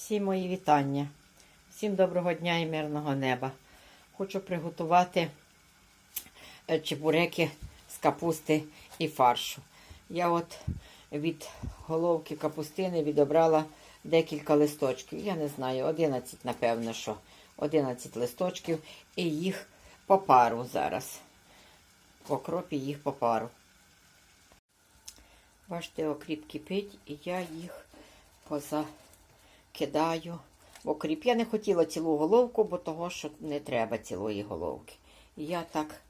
Всі мої вітання. Всім доброго дня і мирного неба. Хочу приготувати е, чебуреки з капусти і фаршу. Я от від головки капустини відобрала декілька листочків. Я не знаю, 11, напевно, що 11 листочків, і їх по пару зараз. В окропі їх по пару. Бачите, окріп кипить, і я їх позакидаю в окріп. Я не хотіла цілу головку, бо того, що не треба цілої головки. Я так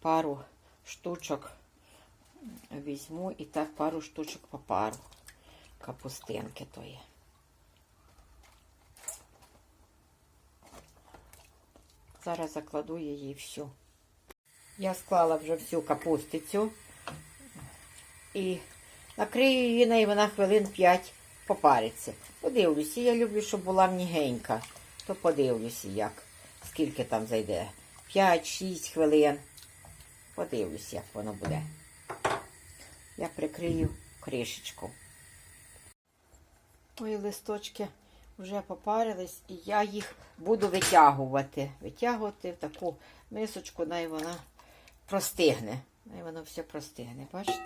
пару штучок візьму і так пару штучок по пару капустинки тої. Зараз закладу її всю. Я склала вже всю капустицю і накрию її на і вона хвилин 5 попариться. Подивлюся, я люблю, щоб була мнігенька. То подивлюся, як, скільки там зайде. 5-6 хвилин. Подивлюся, як воно буде. Я прикрию кришечку. Мої листочки вже попарились, і я їх буду витягувати. Витягувати в таку мисочку, най вона простигне. Най воно все простигне. Бачите?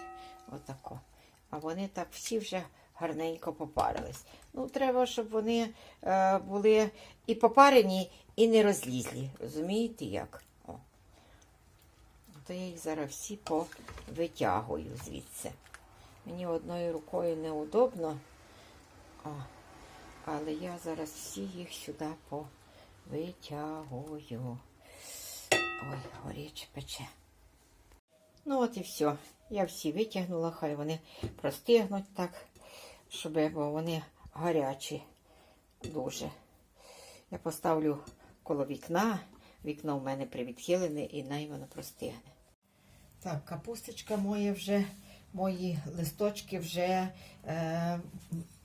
Отако. А вони так всі вже гарненько попарились. Ну, треба, щоб вони е, були і попарені, і не розлізлі. Розумієте як? О. То я їх зараз всі повитягую звідси. Мені одною рукою неудобно, а, але я зараз всі їх сюди повитягую. Ой, горяче пече. Ну от і все. Я всі витягнула, хай вони простигнуть так, щоб вони гарячі дуже. Я поставлю коло вікна. Вікно в мене привідхилене і най воно простигне. Так, капусточка моя вже, мої листочки вже е,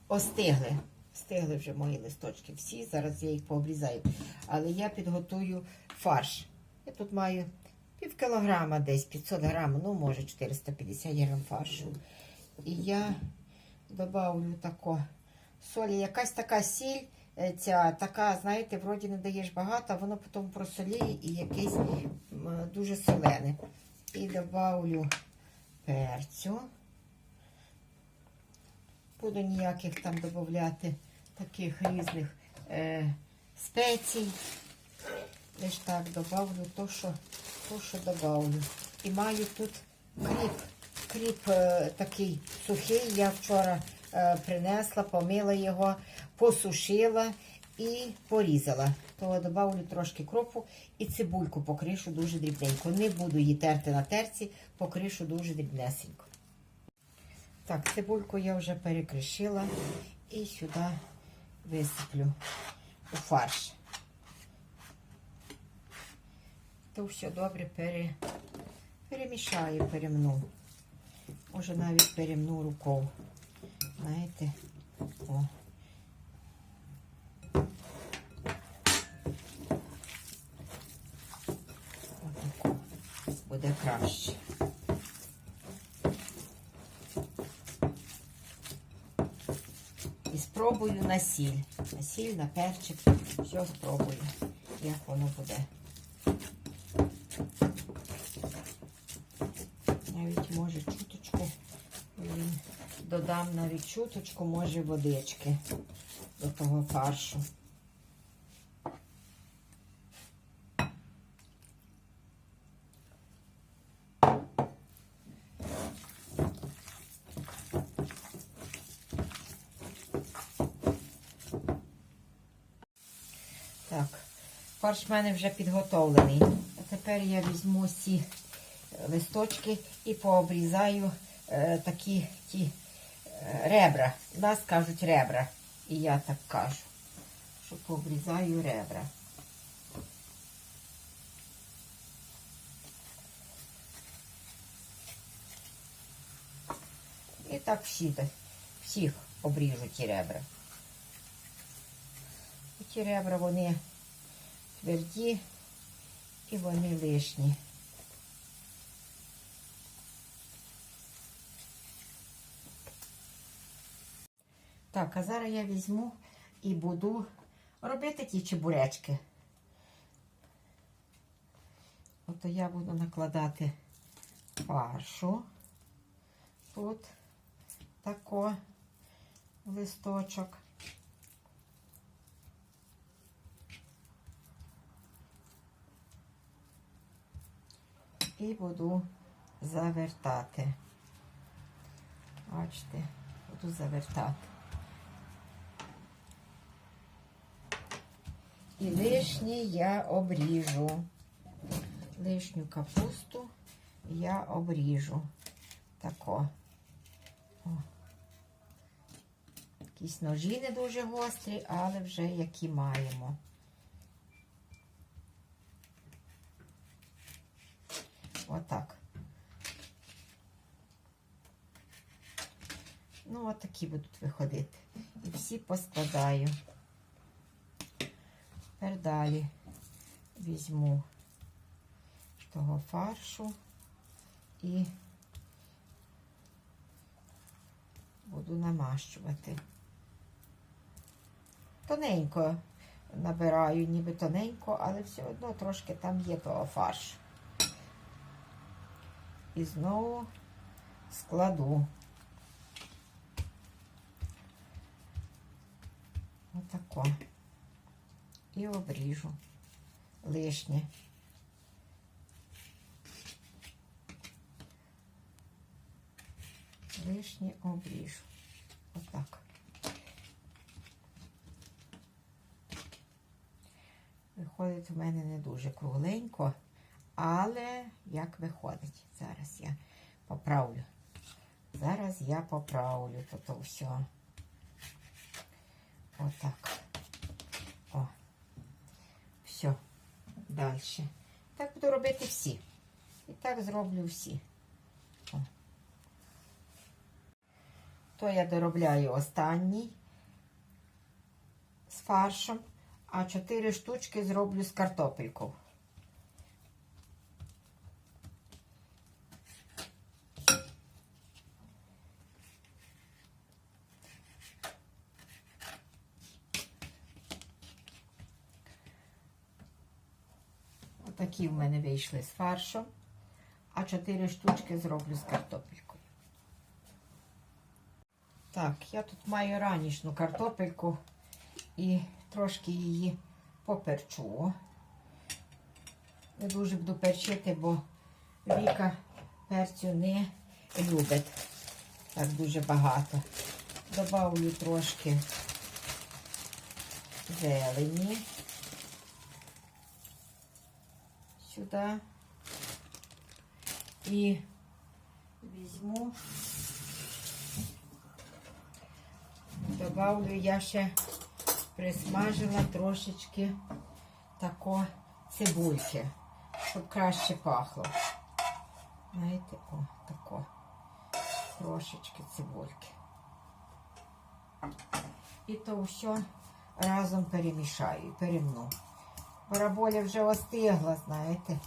остигли. Стигли вже мої листочки всі. Зараз я їх пообрізаю. Але я підготую фарш. Я тут маю пів кілограма десь, 500 грам, ну, може 450 грам фаршу. І я добавлю тако солі. Якась така сіль, е, ця така, знаєте, вроді не даєш багато, а воно потім просоліє і якесь дуже солене. І добавлю перцю. Буду ніяких там додати таких різних е, спецій. Лиш так добавлю то, що, то, що добавлю. І маю тут кріп. Кріп е, такий сухий. Я вчора е, принесла, помила його, посушила і порізала. То добавлю трошки кропу і цибульку покришу дуже дрібненько. Не буду її терти на терці, покришу дуже дрібнесенько. Так, цибульку я вже перекришила і сюди висиплю у фарш. То все добре пере, перемішаю, перемну. Може навіть перемну рукою. Знаєте, о. Отако буде краще. І спробую на сіль. На сіль, на перчик. Все спробую, як воно буде. Навіть може чуточку. м, Додам навіть чуточку, може водички до того фаршу. Так, фарш в мене вже підготовлений. А тепер я візьму ці листочки і пообрізаю е, такі ті ребра. Нас кажуть ребра. І я так кажу, що пообрізаю ребра. І так всі, всіх обріжу ті ребра. Ті ребра вони тверді і вони лишні. Так, а зараз я візьму і буду робити ті чебуречки. Ото я буду накладати фаршу. Тут тако листочок. І буду завертати. Бачите, буду завертати. І лишнє я обріжу. Лишню капусту я обріжу. Тако. О. Якісь ножі не дуже гострі, але вже які маємо. Отак. Ну, отакі будуть виходити. І всі поскладаю. Тепер далі візьму того фаршу і буду намащувати. Тоненько набираю, ніби тоненько, але все одно трошки там є того фаршу. І знову складу. Отако. І обріжу лишнє. Лишнє обріжу. Отак. Виходить у мене не дуже кругленько, але як виходить? Зараз я поправлю. Зараз я поправлю то, то все. Отак. О. Все. Далі. Так буду робити всі. І так зроблю всі. О. То я доробляю останній з фаршем, а 4 штучки зроблю з картопелькою. Отакі в мене вийшли з фаршем, а 4 штучки зроблю з картопелькою. Так, я тут маю ранішну картопельку і трошки її поперчу. Не дуже буду перчити, бо Віка перцю не любить так дуже багато. Добавлю трошки зелені сюди і візьму. Добавлю я ще присмажила трошечки тако цибульки, щоб краще пахло. Знаєте, о, тако. Трошечки цибульки. І то все разом перемішаю, перемну. Бараболя вже остигла, знаєте.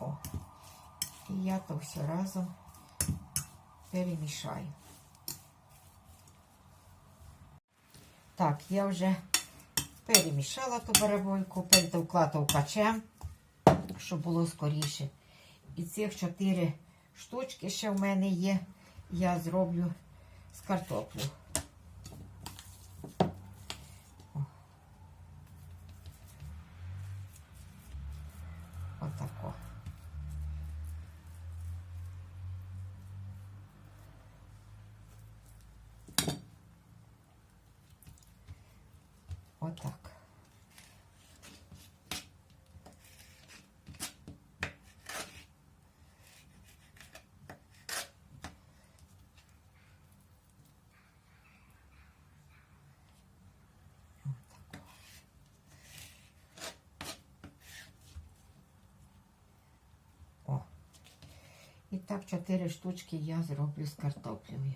О. І я то все разом перемішаю. Так, я вже перемішала ту барабольку, перетовкла товкачем, щоб було скоріше. І цих чотири штучки ще в мене є. Я зроблю з картоплю. О. Отако. Отак. Отако. О. І так чотири штучки я зроблю з картоплею.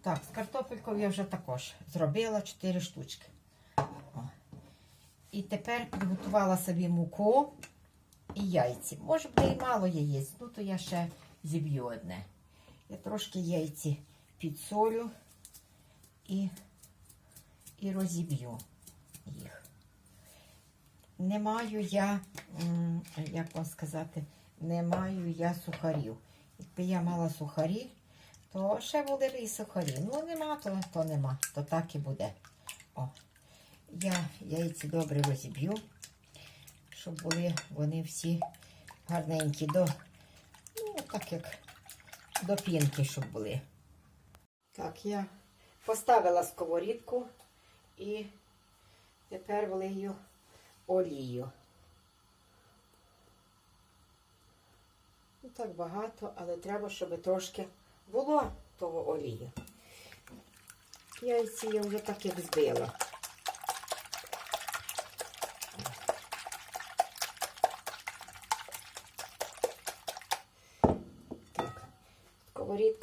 Так, з картопелькою я вже також зробила 4 штучки. О. І тепер підготувала собі муку і яйці. Може буде і мало яєць, ну то я ще зіб'ю одне. Я трошки яйці підсолю і, і розіб'ю. Не маю я, як вам сказати, не маю я сухарів. Якби я мала сухарі, то ще були і сухарі. Ну, нема, то, то нема, то так і буде. О, я яйці добре розіб'ю, щоб були вони всі гарненькі до, ну, так як до пінки, щоб були. Так, я поставила сковорідку і тепер влию олію. Не так багато, але треба, щоб трошки було того олію. Яйці я вже так як збила.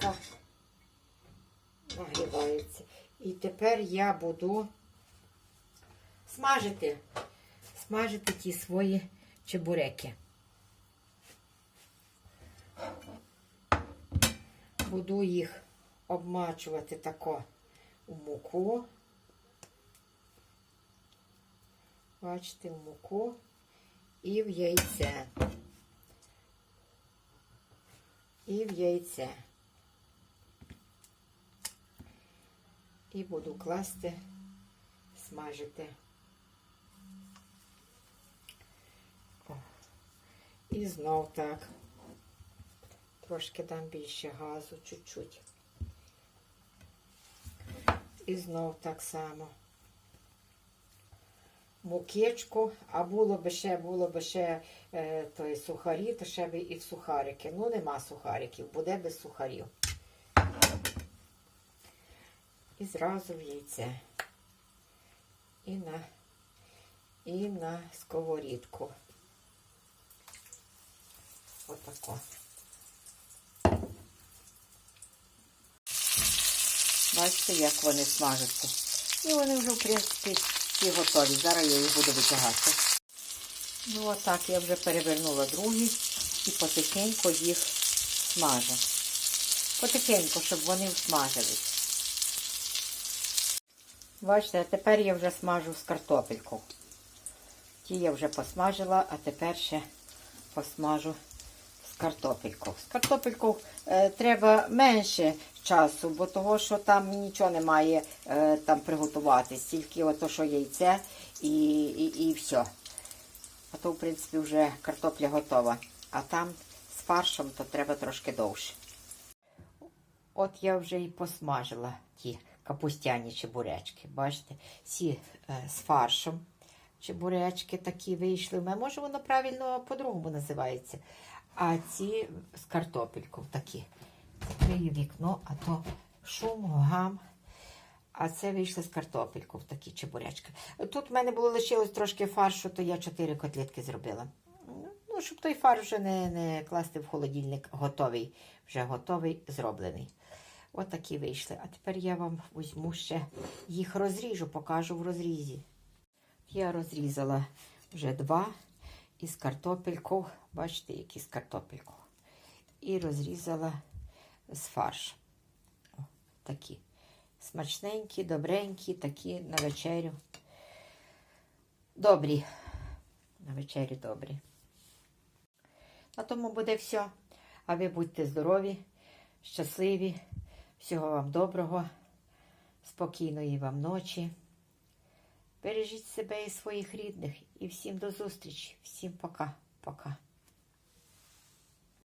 Так, нагрівається. І тепер я буду смажити, смажити ті свої чебуреки. Буду їх обмачувати тако у муку. Бачите, в муку і в яйце. І в яйце. І буду класти, смажити. І знов так. Трошки дам більше газу, чуть-чуть. І знов так само. Мукечку, а було би ще, було би ще е, той сухарі, то ще би і в сухарики. Ну, нема сухариків, буде без сухарів. І зразу в яйце. І на, і на сковорідку. Отако. Бачите, як вони смажаться. І вони вже, в принципі, всі готові. Зараз я їх буду витягати. Ну, отак я вже перевернула другі і потихеньку їх смажу. Потихеньку, щоб вони всмажились. Бачите, а тепер я вже смажу з картопельку. Ті я вже посмажила, а тепер ще посмажу картопельку. З картопельку е, треба менше часу, бо того, що там нічого немає е, там приготуватись, тільки ото, що яйце і, і, і все. А то, в принципі, вже картопля готова. А там з фаршем то треба трошки довше. От я вже і посмажила ті капустяні чебуречки. Бачите, ці е, з фаршем чебуречки такі вийшли. Мене, Може, воно правильно по-другому називається. А ці з картопелькою такі. Закрию вікно, а то шум, гам. А це вийшло з картопельку в такі чебуречки. Тут в мене було лишилось трошки фаршу, то я чотири котлетки зробила. Ну, щоб той фарш вже не, не класти в холодильник готовий, вже готовий, зроблений. От такі вийшли. А тепер я вам візьму ще їх розріжу, покажу в розрізі. Я розрізала вже два із картопельку. Бачите, які з картопельку. І розрізала з фарш. О, такі. Смачненькі, добренькі, такі на вечерю. Добрі. На вечерю добрі. На тому буде все. А ви будьте здорові, щасливі. Всього вам доброго, спокійної вам ночі. Бережіть себе і своїх рідних. І всім до зустрічі. Всім пока. Пока.